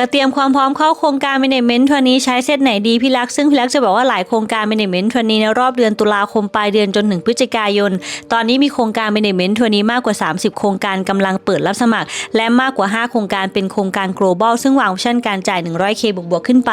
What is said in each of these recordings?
ก็เตรียมความพร้อมเข้าโครงการ Management ทัวร์นี้ใช้เซตไหนดีพี่ลักษณ์ซึ่งพี่ลักษณ์จะบอกว่าหลายโครงการ Management ทัวร์นี้ในรอบเดือนตุลาคมปลายเดือนจนถึงพฤศจิกายน ตอนนี้มีโครงการ Management ทัวร์นี้มากกว่า 30 โครงการกำลังเปิดรับสมัคร และมากกว่า 5 โครงการเป็นโครงการ global ซึ่งวางออปชั่นการจ่าย 100k บวกๆขึ้นไป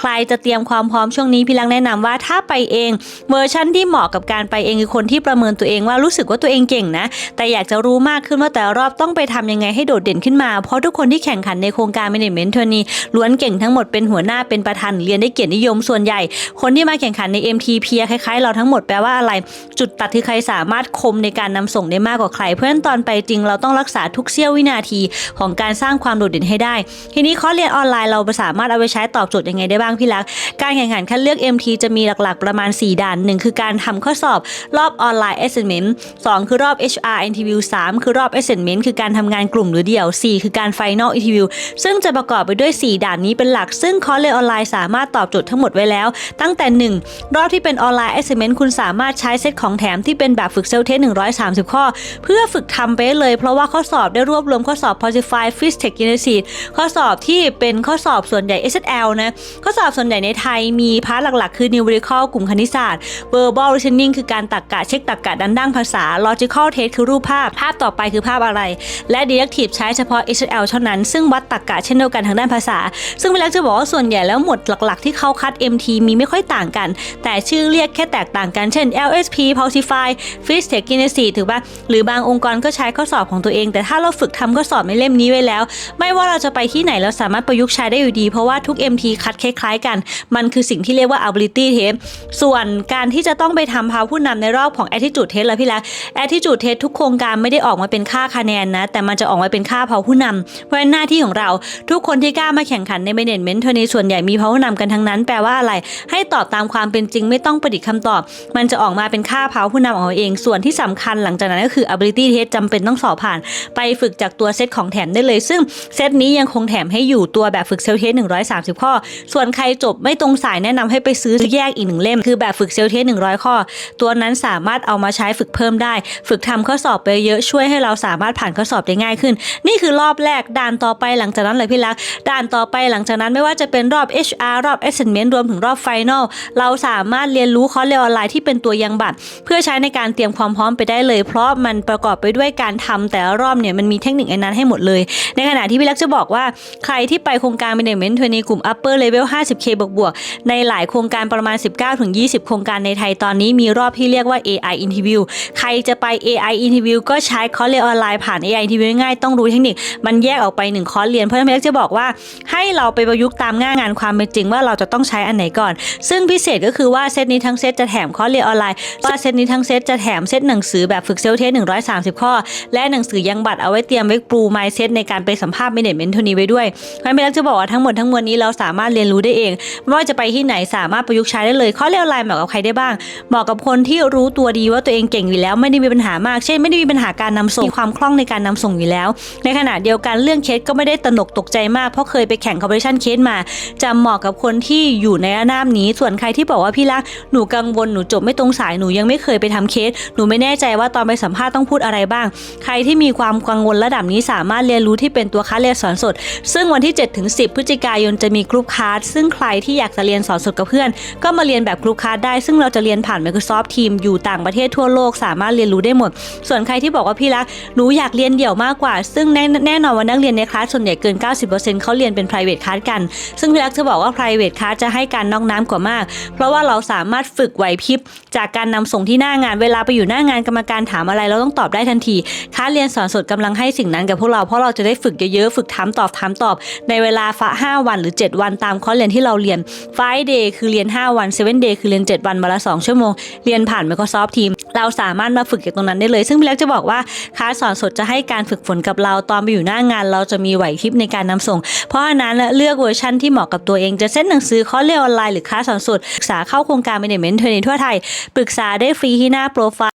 ใครจะเตรียมความพร้อมช่วงนี้พี่ลักษณ์แนะนำว่าถ้าไปเองเวอร์ชั่นที่เหมาะกับการไปเองคือคนที่ประเมินตัวเองว่ารู้สึกว่าตัวเองเก่งนะ แต่อยากจะรู้มากขึ้นว่าแต่รอบต้องไปทำยังไงให้โดดเด่นขึ้นมาเพราะทุกคนที่แข่งขันในโครงการ Management ทนีล้วนเก่งทั้งหมดเป็นหัวหน้าเป็นประธานเรียนได้เกียรตินิยมส่วนใหญ่ คนที่มาแข่งขันใน MT เพียคล้ายๆ เราทั้งหมดแปลว่าอะไร จุดตัดคือใครสามารถคมในการนำส่งได้มากกว่าใคร เพราะฉะนั้นตอนไปจริงเราต้องรักษาทุกเสี้ยววินาทีของการสร้างความโดดเด่นให้ได้ ทีนี้คอเรียนออนไลน์เราสามารถเอาไปใช้ตอบโจทย์ยังไงได้บ้างพี่ลักษ์การแข่งขันคัดเลือก MT จะมีหลักๆ ประมาณ 4 ด่านหนึ่งคือการทำข้อสอบรอบออนไลน์ assessment 2 คือรอบ HR interview 3 คือรอบ assessment คือการทำงานกลุ่มหรือเดี่ยว 4 คือการ final interview ซึ่งจะประกอบไปด้วย 4 ด่านนี้เป็นหลัก ซึ่งคอร์สเรียนออนไลน์สามารถตอบโจทย์ทั้งหมดไว้แล้ว ตั้งแต่ 1 รอบที่เป็นออนไลน์ assessment คุณสามารถใช้เซตของแถมที่เป็นแบบฝึกเซลเทส130 ข้อ เพื่อฝึกทำไปเลย เพราะว่าข้อสอบได้รวบรวมข้อสอบ Posify f i s t e c h Genesis ข้อสอบที่เป็นข้อสอบส่วนใหญ่ SSL นะข้อสอบส่วนใหญ่ในไทยมีพาร์ทหลักๆ คือ numerical กลุ่มคณิตศาสตร์ verbal reasoning คือการตรรกกะเช็คตรรกกะด้านด้านภาษา logical test คือรูปภาพ ภาพต่อไปคือภาพอะไร และ deductive ใช้เฉพาะ SSL เท่านั้น ซึ่งวัดตรรกะเช่นเดียวกันทางด้านภาษา ซึ่งเวลาจะบอกว่าส่วนใหญ่แล้วหมวดหลักๆ ที่เขาคัด MT มีไม่ค่อยต่างกัน แต่ชื่อเรียกแค่แตกต่างกัน เช่น LSP Posify f i s t e c h Genesis ถือว่าหรือบางองค์กรก็ใช้ข้อสอบของตัวเอง แต่ถ้าเราฝึกทำข้อสอบในเล่มนี้ไว้แล้ว ไม่ว่าเราจะไปที่ไหนเราสามารถประยุกต์ใช้ได้อยู่ดี เพราะว่าทุก MT คัดคล้ายๆกัน มันคือสิ่งที่เรียกว่า ability test ส่วนการที่จะต้องไปทำพาผู้นำในรอบของ attitude test แล้วพี่ละ attitude test ทุกโครงการไม่ได้ออกมาเป็นค่าคะแนนนะ แต่มันจะออกมาเป็นค่าพาผู้นำเพราะนั้นหน้าที่ของเราทุกคนที่กล้ามาแข่งขันใน management เทอร์ในส่วนใหญ่มีพาผู้นำกันทั้งนั้น แปลว่าอะไร ให้ตอบตามความเป็นจริงไม่ต้องประดิษฐ์คำตอบ มันจะออกมาเป็นค่าพาผู้นำของเราเอง ส่วนที่สำคัญหลังจากนั้นก็คือ ability test จำเป็นต้องสอบผ่าน ไปฝึกจากตัวเซตของแถมได้เลย ซึ่งเซตนี้ยังคงแถมให้อยู่ตัวแบบฝึกเซลเทส130 ข้อ ส่วนใครจบไม่ตรงสายแนะนำให้ไปซื้อแยกอีกหนึ่งเล่ม คือแบบฝึกเซลเทส100 ข้อ ตัวนั้นสามารถเอามาใช้ฝึกเพิ่มได้ ฝึกทำข้อสอบไปเยอะช่วยให้เราสามารถผ่านข้อสอบได้ง่ายขึ้น นี่คือรอบแรกด่านต่อไปหลังจากนั้นเลยพี่ลักษด่านต่อไปหลังจากนั้นไม่ว่าจะเป็นรอบ HR รอบ Assessment รวมถึงรอบ Final เราสามารถเรียนรู้คอร์สเรียนออนไลน์ที่เป็นตัวยังบัตร เพื่อใช้ในการเตรียมความพร้อมไปได้เลย เพราะมันประกอบไปด้วยการทำแต่ละรอบเนี่ยมันมีเทคนิคนนั้นให้หมดเลย ในขณะที่พี่ลักจะบอกว่าใครที่ไปโครงการ Management ทัวร์ในกลุ่ม Upper Level 50k บวกบวกๆในหลายโครงการประมาณ 19-20 โครงการในไทยตอนนี้มีรอบที่เรียกว่า AI Interview ใครจะไป AI Interview ก็ใช้คอร์สเรียนออนไลน์ผ่าน AI Interview ง่ายต้องรู้เทคนิค มันแยกออกไปหนึ่งคอร์สเรียนเพราะฉะนั้นพี่ลักจะบอกว่าให้เราไปประยุกต์ตามง่างานความเป็นจริงว่าเราจะต้องใช้อันไหนก่อน ซึ่งพิเศษก็คือว่าเซตนี้ทั้งเซตจะแถมคอร์สเรียนออนไลน์ว่าเซตนี้ทั้งเซตจะแถมเซตหนังสือแบบฝึกเซลเทส130ข้อ และหนังสือยังบัตรเอาไว้เตรียมไว้ปูไมเซตในการไปสัมภาษณ์เมเนจเมนต์ทนี้ไว้ด้วยเพราะฉะนั้นพี่ลักจะบอกว่าทั้งหมดทั้งมวลนี้เราสามารถเรียนรู้ได้เอง ไม่ว่าจะไปที่ไหนสามารถประยุกต์ใช้ได้เลยข้อเรียนออนไลน์เหมาะกับใครได้บ้างเหมาะกับคนที่รู้ตัวดีว่าตัวเองเก่งอยู่แล้ว ไม่ได้มีปัญหามากเช่นไม่ได้มีปัญหาการนำส่งมีความคล่องในการนำส่งอยู่แล้ว ในขณะเดียวกันเรื่องเคสก็ไม่ได้ตนกตกใจมากเพราะเคยไปแข่งคอมเพลชันเคสมา จะเหมาะกับคนที่อยู่ในระนาบนี้ ส่วนใครที่บอกว่าพี่ลักหนูกังวลหนูจบไม่ตรงสายหนูยังไม่เคยไปทำเคส หนูไม่แน่ใจว่าตอนไปสัมภาษณ์ต้องพูดอะไรบ้าง ใครที่มีความกังวลระดับนี้สามารถเรียนรู้ที่เป็นตัวคัดเรียนสอนสด ซึ่งวันที่7ถึง10 พฤศจิกายนจะมีกรุ๊ปคลาสซึ่งใครที่อยากจะเรียนสอนสดกับเพื่อน ก็มาเรียนแบบกรุ๊ปคลาสได้ ซึ่งเราจะเรียนผ่าน Microsoft Teams อยู่ต่างประเทศทั่วโลก สามารถเรียนรู้ได้หมด ส่วนใครที่บอกว่าพี่รักหนูอยากเรียนเดี่ยวมากกว่า ซึ่งแน่แน่นอนว่านักเรียนในคลาสส่วนใหญ่เกิน 90%เขาเรียนเป็น private class กัน ซึ่งพี่รักจะบอกว่า private class จะให้การนอกน้ำกว่ามาก เพราะว่าเราสามารถฝึกไหวพริบจากการนำส่งที่หน้างานเวลาไปอยู่หน้างานกรรมการถามอะไรเราต้องตอบได้ทันทีคลาเรียนสอนสดกำลังให้สิ่งนั้นกับพวกเราเพราะเราจะได้ฝึกเยอะๆ ฝึกถามตอบถามตอบ ในเวลาฟะ5วันหรือ 7 วันตามคอร์สเรียนที่เราเรียน5 day คือเรียน 5 วัน7 day คือเรียน 7 วันวันละ2ชั่วโมง เรียนผ่าน Microsoft Teams เราสามารถมาฝึกจากตรงนั้นได้เลย ซึ่งพี่เล็กจะบอกว่าคลาสสอนสดจะให้การฝึกฝนกับเราตอนไปอยู่หน้างาน เราจะมีไหวพริบในการนำส่ง เพราะฉะนั้นเลือกเวอร์ชันที่เหมาะกับตัวเอง จะเส้นหนังสือคอร์สเรียนออนไลน์หรือคลาสสอนสดปรึกษาเข้าโครงการเมเนจเมนต์เทรนทั่วไทย ปรึกษาได้ฟรีที่หน้าโปรไฟล์